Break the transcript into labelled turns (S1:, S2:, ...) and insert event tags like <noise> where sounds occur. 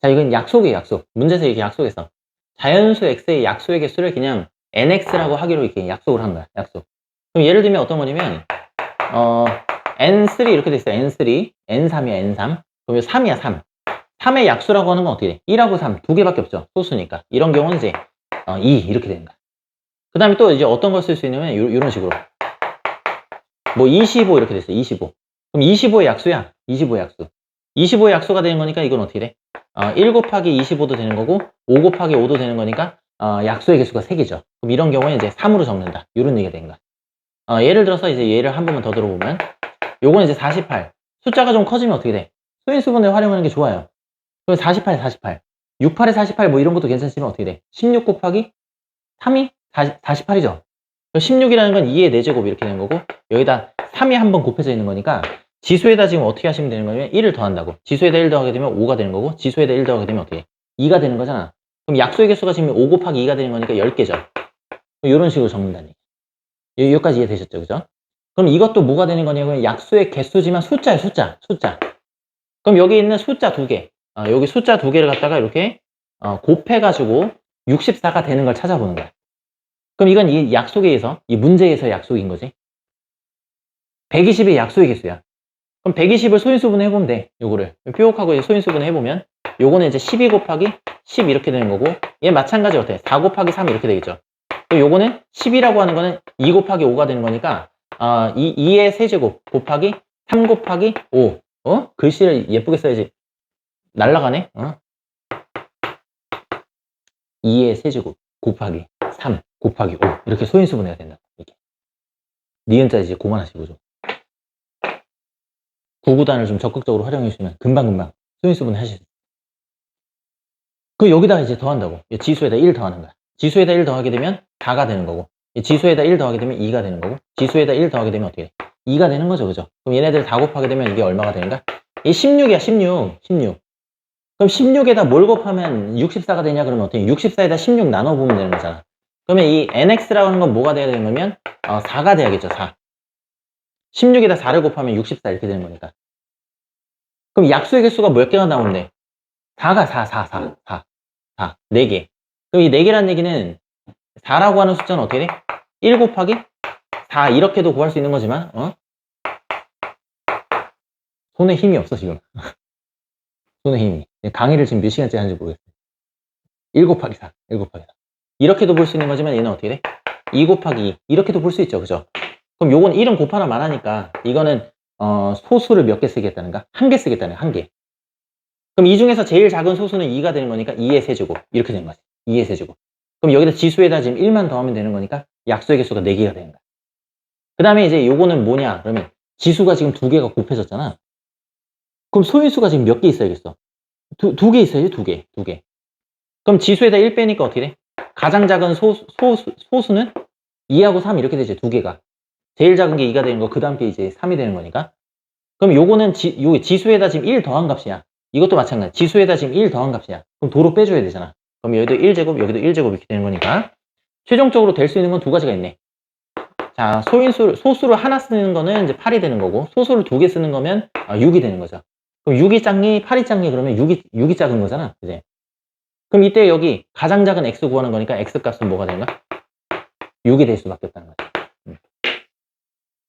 S1: 자, 이건 약속이에요, 약속. 문제에서 이렇게 약속했어. 자연수 x의 약수의 개수를 그냥 nx라고 하기로 이렇게 약속을 한 거야, 약속. 그럼 예를 들면 어떤 거냐면, 어, n3 이렇게 돼 있어요. n3, n3이야, n3. 그럼 3이야, 3. 3의 약수라고 하는 건 어떻게 돼? 1하고 3, 두 개밖에 없죠. 소수니까. 이런 경우는 이제, 어, 2 이렇게 되는 거야. 그 다음에 또 이제 어떤 걸 쓸 수 있냐면, 요, 이런 식으로. 뭐, 25 이렇게 됐어요, 25. 그럼 25의 약수야, 25의 약수. 25의 약수가 되는 거니까 이건 어떻게 돼? 어, 1 곱하기 25도 되는 거고 5 곱하기 5도 되는 거니까 어, 약수의 개수가 3개죠. 그럼 이런 경우에 이제 3으로 적는다. 이런 얘기가 거야. 어, 예를 들어서 이제 얘를 한 번만 더 들어보면 요거는 이제 48. 숫자가 좀 커지면 어떻게 돼? 소인수분을 활용하는 게 좋아요. 그럼 48, 48. 68에 48 뭐 이런 것도 괜찮지만 어떻게 돼? 16 곱하기 3이 48이죠. 16이라는 건 2의 4제곱 이렇게 되는 거고 여기다 3이 한 번 곱해져 있는 거니까 지수에다 지금 어떻게 하시면 되는 거냐면 1을 더한다고. 지수에다 1 더하게 되면 5가 되는 거고 지수에다 1 더하게 되면 어떻게 해? 2가 되는 거잖아. 그럼 약수의 개수가 지금 5 곱하기 2가 되는 거니까 10개죠. 이런 식으로 적는다는 얘기. 여기까지 이해되셨죠? 그죠? 그럼 이것도 뭐가 되는 거냐면 약수의 개수지만 숫자예요, 숫자. 숫자. 그럼 여기 있는 숫자 두 개. 어, 여기 숫자 두 개를 갖다가 이렇게 어, 곱해가지고 64가 되는 걸 찾아보는 거야. 그럼 이건 이 약속에 의해서, 이 문제에서 약속인 거지. 120의 약수의 개수야. 그럼 120을 소인수분 해보면 돼. 요거를. 표곡하고 소인수분 해보면 요거는 이제 12 곱하기 10 이렇게 되는 거고 얘 마찬가지 어때? 4 곱하기 3 이렇게 되겠죠. 또 요거는 10이라고 하는 거는 2 곱하기 5가 되는 거니까 아, 2, 2의 세제곱 곱하기 3 곱하기 5 어? 글씨를 예쁘게 써야지 날라가네 어? 2의 세제곱 곱하기 3 곱하기 5 이렇게 소인수분해야 된다. 이렇게. 니은자 이제 그만하시고 좀. 구구단을 좀 적극적으로 활용해 주시면 금방금방 소인수분 하실 수 있어요. 그 여기다가 이제 더한다고. 이 지수에다 1 더하는 거야. 지수에다 1 더하게 되면 4가 되는 거고 이 지수에다 1 더하게 되면 2가 되는 거고 지수에다 1 더하게 되면 어떻게 돼? 2가 되는 거죠. 그죠? 그럼 얘네들 다 곱하게 되면 이게 얼마가 되는가? 이 16이야 16. 16. 그럼 16에다 뭘 곱하면 64가 되냐 그러면 어떻게 64에다 16 나눠보면 되는 거잖아. 그러면 이 nx라고 하는 건 뭐가 돼야 되는 거면 어, 4가 돼야겠죠. 4. 16에다 4를 곱하면 64 이렇게 되는 거니까. 그럼 약수의 개수가 몇 개가 나오는데? 4가 4, 4, 4, 4, 4, 4개. 그럼 이 4개라는 얘기는 4라고 하는 숫자는 어떻게 돼? 1 곱하기 4 이렇게도 구할 수 있는 거지만 어? 손에 힘이 없어 지금. <laughs> 손에 힘이. 강의를 지금 몇 시간째 하는지 모르겠어요. 1 곱하기 4, 1 곱하기 4. 이렇게도 볼 수 있는 거지만 얘는 어떻게 돼? 2 곱하기 2 이렇게도 볼 수 있죠. 그죠? 그럼 요건 1은 곱하나만 하니까 이거는 어, 소수를 몇 개 쓰겠다는가? 한 개 쓰겠다는 한 개. 그럼 이 중에서 제일 작은 소수는 2가 되는 거니까 2의 세제곱. 이렇게 되는 거지. 2의 세제곱. 그럼 여기다 지수에다 지금 1만 더하면 되는 거니까 약수의 개수가 4개가 되는 거야. 그 다음에 이제 요거는 뭐냐? 그러면 지수가 지금 두 개가 곱해졌잖아. 그럼 소인수가 지금 몇 개 있어야겠어? 두, 두 개 있어야지, 두 개. 두 개. 그럼 지수에다 1 빼니까 어떻게 돼? 가장 작은 소, 소, 소수는 2하고 3 이렇게 되지, 두 개가. 제일 작은 게 2가 되는 거, 그 다음 게 이제 3이 되는 거니까. 그럼 요거는 지, 요 지수에다 지금 1 더한 값이야. 이것도 마찬가지. 지수에다 지금 1 더한 값이야. 그럼 도로 빼줘야 되잖아. 그럼 여기도 1제곱, 여기도 1제곱 이렇게 되는 거니까. 최종적으로 될 수 있는 건 두 가지가 있네. 자, 소인수, 소수를 하나 쓰는 거는 이제 8이 되는 거고, 소수를 두 개 쓰는 거면 6이 되는 거죠. 그럼 6이 작니, 8이 작니, 그러면 6이, 6이 작은 거잖아. 그지? 그럼 이때 여기 가장 작은 x 구하는 거니까 x 값은 뭐가 되는가? 6이 될 수밖에 없다는 거죠.